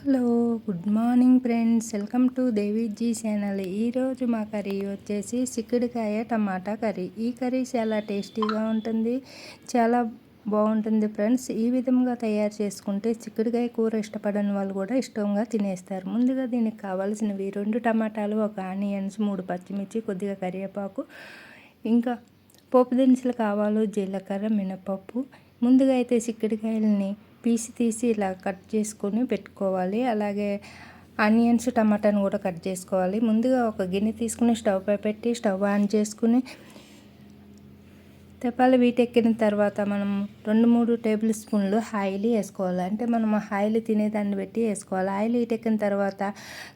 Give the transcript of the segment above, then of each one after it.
Hello good morning friends. Welcome to Deviji channel. ఈరోజు మా curry వచ్చేసి చిక్కుడుకాయ టమాటా కర్రీ. ఈ కర్రీ చాలా టేస్టీగా ఉంటుంది చాలా బాగుంటుంది ఫ్రెండ్స్. ఈ విధంగా తయారు చేసుకుంటే చిక్కుడుకాయ కూర ఇష్టపడని వాళ్ళు కూడా ఇష్టంగా తినేస్తారు. ముందుగా దీనికి కావాల్సినవి రెండు టమాటాలు ఒక ఆనియన్స్ మూడు పచ్చిమిర్చి కొద్దిగా కరివేపాకు ఇంకా పోపు దినుసులు కావాలో జీలకర్ర మినపప్పు. ముందుగా అయితే చిక్కుడుకాయలని పీసి తీసి ఇలా కట్ చేసుకొని పెట్టుకోవాలి. అలాగే ఆనియన్స్ టమాటాను కూడా కట్ చేసుకోవాలి. ముందుగా ఒక గిన్నె తీసుకుని స్టవ్ పై పెట్టి స్టవ్ ఆన్ చేసుకుని తెప్పాలు. వీటెక్కిన తర్వాత మనం రెండు మూడు టేబుల్ స్పూన్లు ఆయిల్ వేసుకోవాలి. అంటే మనం ఆయిల్ తినేదాన్ని పెట్టి వేసుకోవాలి. ఆయిల్ వీటెక్కిన తర్వాత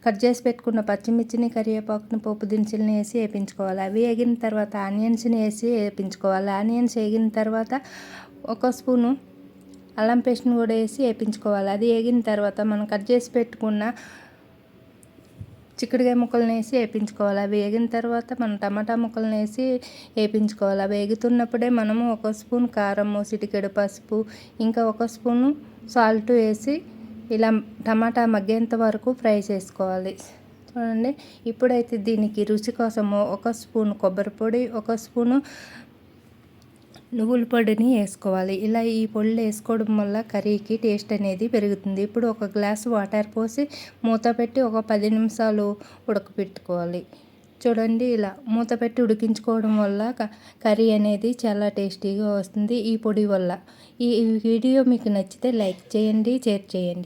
కట్ చేసి పెట్టుకున్న పచ్చిమిర్చిని కరివేపాకుని పప్పు దినుసులని వేసి వేపించుకోవాలి. అవి వేగిన తర్వాత ఆనియన్స్ని వేసి వేపించుకోవాలి. ఆనియన్స్ వేగిన తర్వాత ఒక స్పూను అల్లం పేస్ట్ని కూడా వేసి వేపించుకోవాలి అది వేగిన తర్వాత మనం కట్ చేసి పెట్టుకున్న చిక్కుడుకాయ ముక్కలను వేసి వేపించుకోవాలి అవి వేగిన తర్వాత మనం టమాటా ముక్కలను వేసి వేపించుకోవాలి అవి వేగుతున్నప్పుడే మనము ఒక స్పూన్ కారము సిటికెడు పసుపు ఇంకా ఒక స్పూను సాల్ట్ వేసి ఇలా టమాటా మగ్గేంత వరకు ఫ్రై చేసుకోవాలి. చూడండి ఇప్పుడైతే దీనికి రుచి కోసము ఒక స్పూన్ కొబ్బరి పొడి ఒక స్పూను నువ్వుల పొడిని వేసుకోవాలి. ఇలా ఈ పొడులు వేసుకోవడం వల్ల కర్రీకి టేస్ట్ అనేది పెరుగుతుంది. ఇప్పుడు ఒక గ్లాస్ వాటర్ పోసి మూత పెట్టి ఒక పది నిమిషాలు ఉడకపెట్టుకోవాలి. చూడండి ఇలా మూత పెట్టి ఉడికించుకోవడం వల్ల కర్రీ అనేది చాలా టేస్టీగా వస్తుంది ఈ పొడి వల్ల. ఈ వీడియో మీకు నచ్చితే లైక్ చేయండి షేర్ చేయండి.